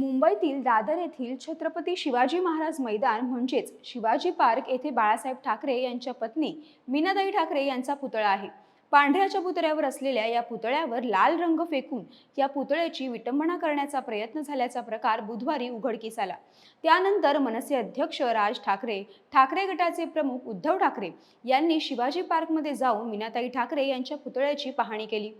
मुंबईतील दादर येथील छत्रपती शिवाजी महाराज मैदान म्हणजेच शिवाजी पार्क येथे बाळासाहेब ठाकरे यांच्या पत्नी मीनाताई ठाकरे यांचा पुतळा आहे. पांढऱ्याच्या पुतळ्यावर असलेल्या या पुतळ्यावर लाल रंग फेकून या पुतळ्याची विटंबना करण्याचा प्रयत्न झाल्याचा प्रकार बुधवारी उघडकीस आला. त्यानंतर मनसे अध्यक्ष राज ठाकरे ठाकरे गटाचे प्रमुख उद्धव ठाकरे यांनी शिवाजी पार्कमध्ये जाऊन मीनाताई ठाकरे यांच्या पुतळ्याची पाहणी केली.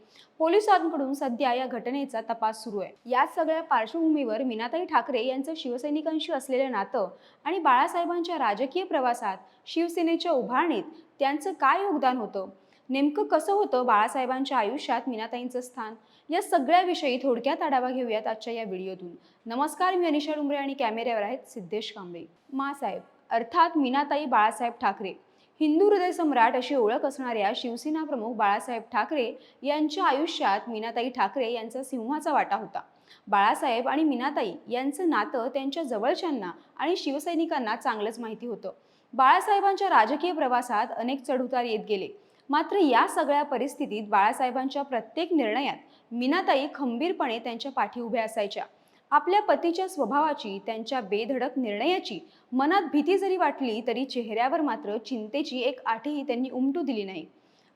पोलिसांकडून सध्या या घटनेचा तपास सुरू आहे. या सगळ्या पार्श्वभूमीवर मीनाताई ठाकरे यांचं शिवसैनिकांशी असलेलं नातं आणि बाळासाहेबांच्या राजकीय प्रवासात शिवसेनेच्या उभारणीत त्यांचं काय योगदान होतं? नेमकं कसं होतं बाळासाहेबांच्या आयुष्यात मीनाताईंचं स्थान? या सगळ्याविषयी थोडक्यात आढावा घेऊयात आजच्या या व्हिडिओतून. नमस्कार मी अनिशा डुंबरे आणि कॅमेऱ्यावर आहेत सिद्धेश कांबळे. मासाहेब अर्थात मीनाताई बाळासाहेब ठाकरे. हिंदू हृदय सम्राट अशी ओळख असणाऱ्या शिवसेना प्रमुख बाळासाहेब ठाकरे यांच्या आयुष्यात मीनाताई ठाकरे यांचा सिंहाचा वाटा होता. बाळासाहेब आणि मीनाताई यांचं नातं त्यांच्या जवळच्यांना आणि शिवसैनिकांना चांगलंच माहिती होतं. बाळासाहेबांच्या राजकीय प्रवासात अनेक चढउतार येत गेले. मात्र या सगळ्या परिस्थितीत बाळासाहेबांच्या प्रत्येक निर्णयात मीनाताई खंबीरपणे त्यांच्या पाठी उभ्या असायच्या. आपल्या पतीच्या स्वभावाची त्यांच्या बेधडक निर्णयाची मनात भीती जरी वाटली तरी चेहऱ्यावर मात्र चिंतेची एक आठही त्यांनी उमटू दिली नाही.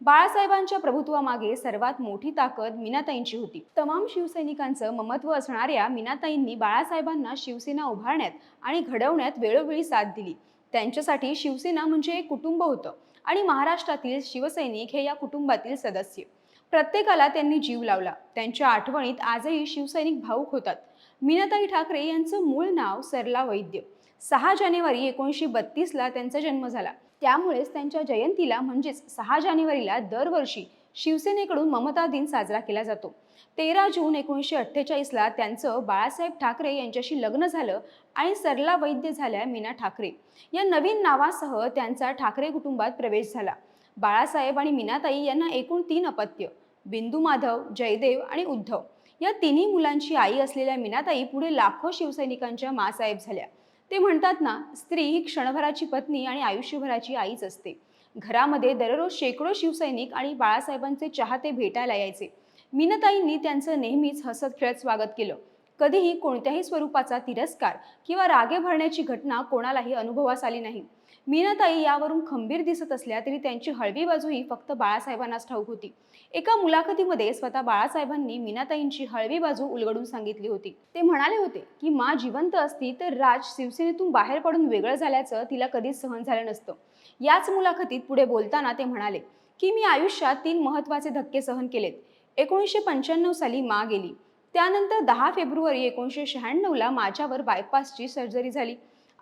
बाळासाहेबांच्या प्रभुत्वामागे सर्वात मोठी ताकद मीनाताईंची होती. तमाम शिवसैनिकांचं ममत्व असणाऱ्या मीनाताईंनी बाळासाहेबांना शिवसेना उभारण्यात आणि घडवण्यात वेळोवेळी साथ दिली. त्यांच्यासाठी शिवसेना म्हणजे एक कुटुंब होतं. आणि महाराष्ट्रातील शिवसैनिक हे या कुटुंबातील सदस्य. प्रत्येकाला त्यांनी जीव लावला. त्यांच्या आठवणीत आजही शिवसैनिक भाऊक होतात. मीनाताई ठाकरे यांचं मूळ नाव सरला वैद्य. सहा जानेवारी एकोणीसशे बत्तीसला त्यांचा जन्म झाला. त्यामुळेच त्यांच्या जयंतीला म्हणजेच सहा जानेवारीला दरवर्षी शिवसेनेकडून ममता दिन साजरा केला जातो. तेरा जून एकोणीसशे अठ्ठेचाळीसला त्यांचं बाळासाहेब ठाकरे यांच्याशी लग्न झालं आणि सरला वैद्य झाल्या मीना ठाकरे. या नवीन नावासह त्यांचा ठाकरे कुटुंबात प्रवेश झाला. बाळासाहेब आणि मीनाताई यांना एकूण तीन अपत्य बिंदू माधव जयदेव आणि उद्धव. या तिन्ही मुलांची आई असलेल्या मीनाताई पुढे लाखो शिवसैनिकांच्या मासाहेब झाल्या. ते म्हणतात ना स्त्री ही क्षणभराची पत्नी आणि आयुष्यभराची आईच असते. घरामध्ये दररोज शेकडो शिवसैनिक आणि बाळासाहेबांचे चाहते भेटायला यायचे. मीनताईंनी त्यांचं नेहमीच हसत खेळत स्वागत केलं. कधीही कोणत्याही स्वरूपाचा तिरस्कार किंवा रागे भरण्याची घटना कोणालाही अनुभवास आली नाही. मीनाताई यावरून खंबीर दिसत असल्या तरी त्यांची हळवी बाजूही फक्त बाळासाहेबांनाच ठाऊक होती. एका मुलाखतीमध्ये स्वतः बाळासाहेबांनी मीनाताईंची हळवी बाजू उलगडून सांगितली होती. ते म्हणाले होते की मा जिवंत असती तर राज शिवसेनेतून बाहेर पडून वेगळं झाल्याचं तिला कधीच सहन झालं नसतं. याच मुलाखतीत पुढे बोलताना ते म्हणाले की मी आयुष्यात तीन महत्त्वाचे धक्के सहन केलेत. एकोणीसशे पंच्याण्णव साली मा गेली. त्यानंतर दहा फेब्रुवारी एकोणीसशे शहाण्णवला माझ्यावर बायपासची सर्जरी झाली.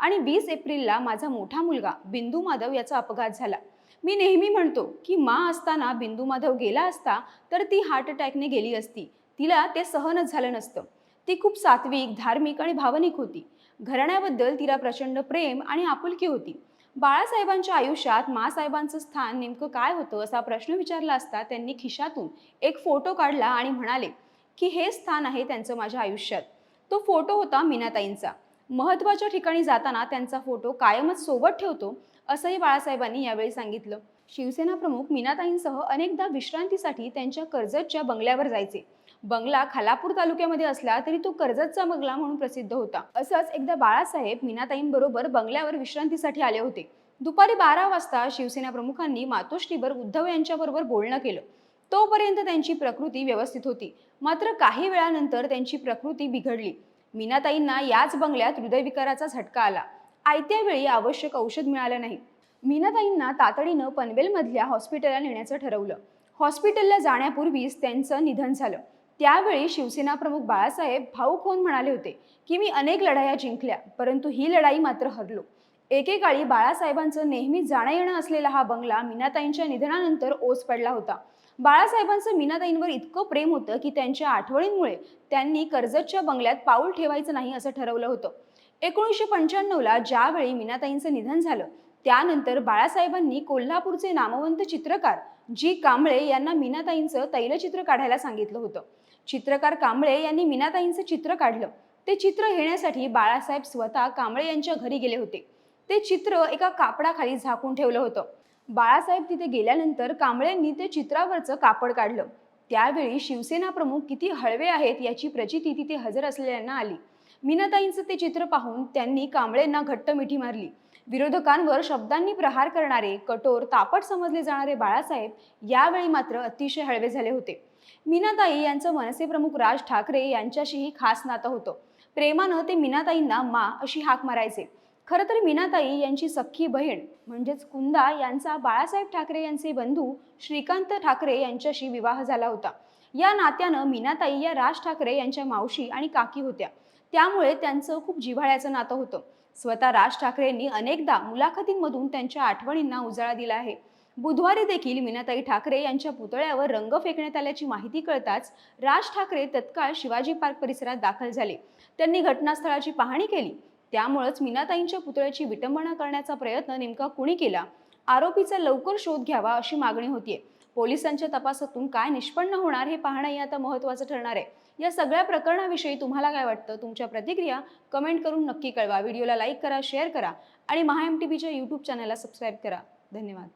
आणि वीस एप्रिलला माझा मोठा मुलगा बिंदू माधव याचा अपघात झाला. मी नेहमी म्हणतो की मा असताना बिंदू माधव गेला असता तर ती हार्ट अटॅकने गेली असती. तिला ते सहनच झालं नसतं. ती खूप सात्विक धार्मिक आणि भावनिक होती. घराण्याबद्दल तिला प्रचंड प्रेम आणि आपुलकी होती. बाळासाहेबांच्या आयुष्यात मासाहेबांचं स्थान नेमकं काय होतं असा प्रश्न विचारला असता त्यांनी खिशातून एक फोटो काढला आणि म्हणाले की हे स्थान आहे त्यांचं माझ्या आयुष्यात. तो फोटो होता मीनाताईंचा. महत्त्वाच्या ठिकाणी जाताना त्यांचा फोटो कायमच सोबत ठेवतो असंही बाळासाहेबांनी यावेळी सांगितलं. शिवसेना प्रमुख मीनाताईंसह अनेकदा विश्रांतीसाठी त्यांच्या कर्जतच्या बंगल्यावर जायचे. बंगला खालापूर तालुक्यामध्ये असला तरी तो कर्जतचा बंगला म्हणून प्रसिद्ध होता. असंच एकदा बाळासाहेब मीनाताईंबरोबर बंगल्यावर विश्रांतीसाठी आले होते. दुपारी बारा वाजता शिवसेना प्रमुखांनी मातोश्रीवर उद्धव यांच्याबरोबर बोलणं केलं. तोपर्यंत त्यांची प्रकृती व्यवस्थित होती. मात्र काही वेळानंतर त्यांची प्रकृती बिघडली. मीनाताईंना याच बंगल्यात हृदयविकाराचा झटका आला. आयत्या वेळी आवश्यक औषध मिळालं नाही. मीनाताईंना तातडीनं पनवेलमधल्या हॉस्पिटलला नेण्याचं ठरवलं. हॉस्पिटलला जाण्यापूर्वीच त्यांचं निधन झालं. त्यावेळी शिवसेना प्रमुख बाळासाहेब भाऊक होऊन म्हणाले होते की मी अनेक लढाया जिंकल्या परंतु ही लढाई मात्र हरलो. एकेकाळी बाळासाहेबांचं नेहमी जाणं येणं असलेला हा बंगला मीनाताईंच्या निधनानंतर ओस पडला होता. बाळासाहेबांचं मीनाताईंवर इतकं प्रेम होतं की त्यांच्या आठवणींमुळे त्यांनी कर्जतच्या बंगल्यात पाऊल ठेवायचं नाही असं ठरवलं होतं. एकोणीसशे पंच्याण्णवला ज्यावेळी मीनाताईंचं निधन झालं त्यानंतर बाळासाहेबांनी कोल्हापूरचे नामवंत चित्रकार जी कांबळे यांना मीनाताईंचं तैलचित्र काढायला सांगितलं होतं. चित्रकार कांबळे यांनी मीनाताईंचं चित्र काढलं. ते चित्र घेण्यासाठी बाळासाहेब स्वतः कांबळे यांच्या घरी गेले होते. ते चित्र एका कापडाखाली झाकून ठेवलं होतं. बाळासाहेब तिथे गेल्यानंतर कांबळेंनी ते चित्रावरचं कापड काढलं. त्यावेळी शिवसेना प्रमुख किती हळवे आहेत याची प्रचिती तिथे हजर असलेल्यांना आली. मीनाताईंचं ते चित्र पाहून त्यांनी कांबळेंना घट्ट मिठी मारली. विरोधकांवर शब्दांनी प्रहार करणारे कठोर तापट समजले जाणारे बाळासाहेब यावेळी मात्र अतिशय हळवे झाले होते. मीनाताई यांचं मनसे प्रमुख राज ठाकरे यांच्याशीही खास नातं होतं. प्रेमानं ते मीनाताईंना मा अशी हाक मारायचे. खरं तर मीनाताई यांची सख्खी बहीण म्हणजेच कुंदा यांचा बाळासाहेब ठाकरे यांचे बंधू श्रीकांत ठाकरे यांच्याशी विवाह झाला होता. या नात्यानं मीनाताई या राज ठाकरे यांच्या मावशी आणि काकी होत्या. त्यामुळे त्यांचं खूप जिव्हाळ्याचं नातं होतं. स्वतः राज ठाकरेंनी अनेकदा मुलाखतींमधून त्यांच्या आठवणींना उजाळा दिला आहे. बुधवारी देखील मीनाताई ठाकरे यांच्या पुतळ्यावर रंग फेकण्यात आल्याची माहिती कळताच राज ठाकरे तत्काळ शिवाजी पार्क परिसरात दाखल झाले. त्यांनी घटनास्थळाची पाहणी केली. त्यामुळेच मीनाताईंच्या पुतळ्याची विटंबना करण्याचा प्रयत्न नेमका कुणी केला? आरोपीचा लवकर शोध घ्यावा अशी मागणी होतीये. पोलिसांच्या तपासातून काय निष्पन्न होणार हे पाहणंही आता महत्त्वाचं ठरणार आहे. या सगळ्या प्रकरणाविषयी तुम्हाला काय वाटतं? तुमच्या प्रतिक्रिया कमेंट करून नक्की कळवा. व्हिडिओला लाईक करा शेअर करा आणि महा एम टी व्हीच्या यूट्यूब चॅनलला सबस्क्राईब करा. धन्यवाद.